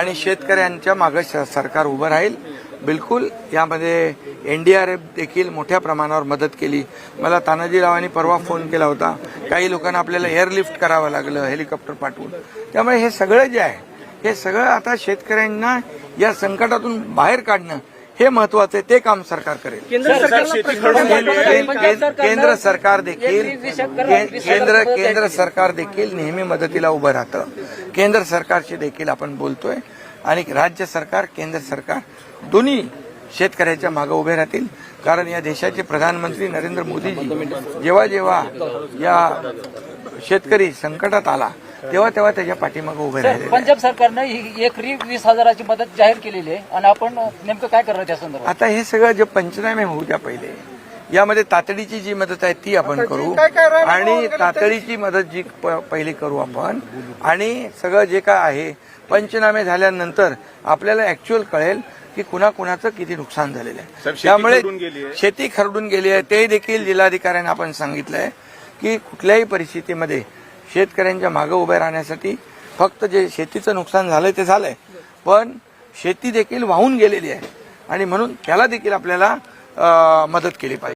आणि शेतकऱ्यांच्या मागे स- सरकार उभं राहील. बिलकुल यामध्ये एनडीआरएफ देखील मोठ्या प्रमाणावर मदत केली. मला तानाजीरावांनी परवा फोन केला होता. काही लोकांना आपल्याला एअरलिफ्ट करावं लागलं हेलिकॉप्टर पाठवून. त्यामुळे हे सगळं जे आहे हे सगळं आता शेतकऱ्यांना या संकटातून बाहेर काढणं हे महत्वाचं आहे ते काम सरकार करेल. केंद्र केंद्र सरकार देखील के- केंद्र केंद्र सरकार देखील नेहमी मदतीला उभं राहतं. केंद्र सरकारशी देखील आपण बोलतोय. आणि राज्य सरकार केंद्र सरकार दोन्ही शेतकऱ्याच्या मागे उभे राहतील. कारण या देशाचे प्रधानमंत्री नरेंद्र मोदीजी जेव्हा जेव्हा या शेतकरी संकटात आला तेव्हा तेव्हा त्याच्या पाठीमागे उभे राहिले पंजाब सरकारनं ही एकरी वीस हजाराची मदत जाहीर केलेली आहे आणि आपण नेमकं काय करणार त्या संदर्भात? आता हे सगळं जे पंचनामे होऊ द्या पहिले यामध्ये तातडीची जी मदत आहे ती आपण करू आणि तातडीची मदत जी पहिली करू आपण आणि सगळं जे काय आहे पंचनामे झाल्यानंतर आपल्याला ऍक्च्युअल कळेल की कुणाकुणाचं किती नुकसान झालेलं आहे. त्यामुळे शेती खरडून गेली आहे. ते देखील जिल्हाधिकाऱ्यांना आपण सांगितलंय की कुठल्याही परिस्थितीमध्ये शेतकऱ्यांच्या मागे उभे राहण्यासाठी फक्त जे शेतीचं नुकसान झालंय ते झालंय. पण शेती देखील वाहून गेलेली आहे. आणि म्हणून त्याला देखील आपल्याला मदत केली पाहिजे.